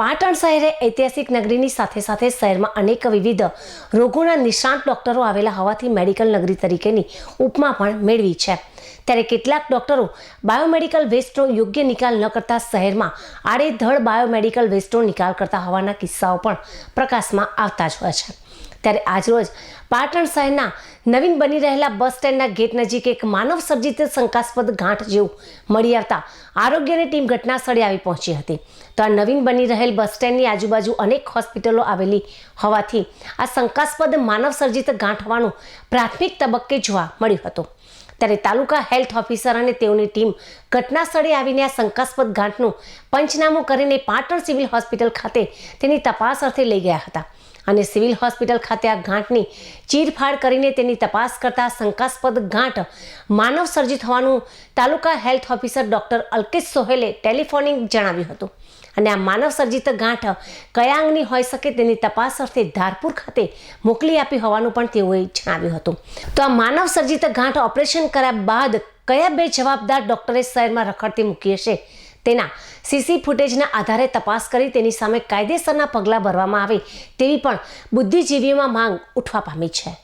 પાટણ શહેરે ઐતિહાસિક નગરીની સાથે સાથે શહેરમાં અનેક વિવિધ રોગોના નિષ્ણાંત ડોક્ટરો આવેલા હોવાથી મેડિકલ નગરી તરીકેની ઉપમા પણ મેળવી છે. ત્યારે કેટલાક ડોક્ટરો બાયોમેડિકલ વેસ્ટનો યોગ્ય નિકાલ ન કરતા શહેરમાં આડેધડ બાયોમેડિકલ વેસ્ટનો નિકાલ કરતા હોવાના કિસ્સાઓ પણ પ્રકાશમાં આવતા જ હોય છે. ત્યારે આજરોજ પાટણ શહેરના નવીન બની રહેલા બસ સ્ટેન્ડના ગેટ નજીક એક માનવ સર્જિત શંકાસ્પદ ગાંઠ જેવું મળી આવતા આરોગ્યની ટીમ ઘટના સ્થળે આવી પહોંચી હતી. તો આ નવીન બની રહેલ બસ સ્ટેન્ડની આજુબાજુ અનેક હોસ્પિટલો આવેલી હોવાથી આ શંકાસ્પદ માનવ સર્જિત ગાંઠ હોવાનું પ્રાથમિક તબક્કે જોવા મળ્યું હતું. ત્યારે તાલુકા હેલ્થ ઓફિસર અને તેઓની ટીમ ઘટના સ્થળે આવીને આ શંકાસ્પદ ગાંઠનું પંચનામું કરીને પાટણ સિવિલ હોસ્પિટલ ખાતે તેની તપાસ અર્થે લઈ ગયા હતા. અને સિવિલ હોસ્પિટલ ખાતે આ ગાંઠની ચીરફાડ કરીને તેની તપાસ કરતા શંકાસ્પદ ગાંઠ માનવ સર્જિત હોવાનું taluka health officer doctor Alkesh સોહેલે telephonic જણાવ્યું હતું. અને આ માનવ સર્જિત ગાંઠ કયા અંગની હોઈ શકે તેની તપાસ અર્થે ધારપુર ખાતે મોકલી આપી હોવાનું પણ તેઓએ જણાવ્યું હતું. તો આ માનવ સર્જિત ગાંઠ ઓપરેશન કર્યા બાદ કયા બે જવાબદાર ડોક્ટરે શહેરમાં રખડતી મૂકી હશે? તેના સીસી ફૂટેજના આધારે તપાસ કરી તેની સામે કાયદેસરના પગલાં ભરવામાં આવે તેવી પણ બુદ્ધિજીવીઓમાં માંગ ઉઠવા પામી છે.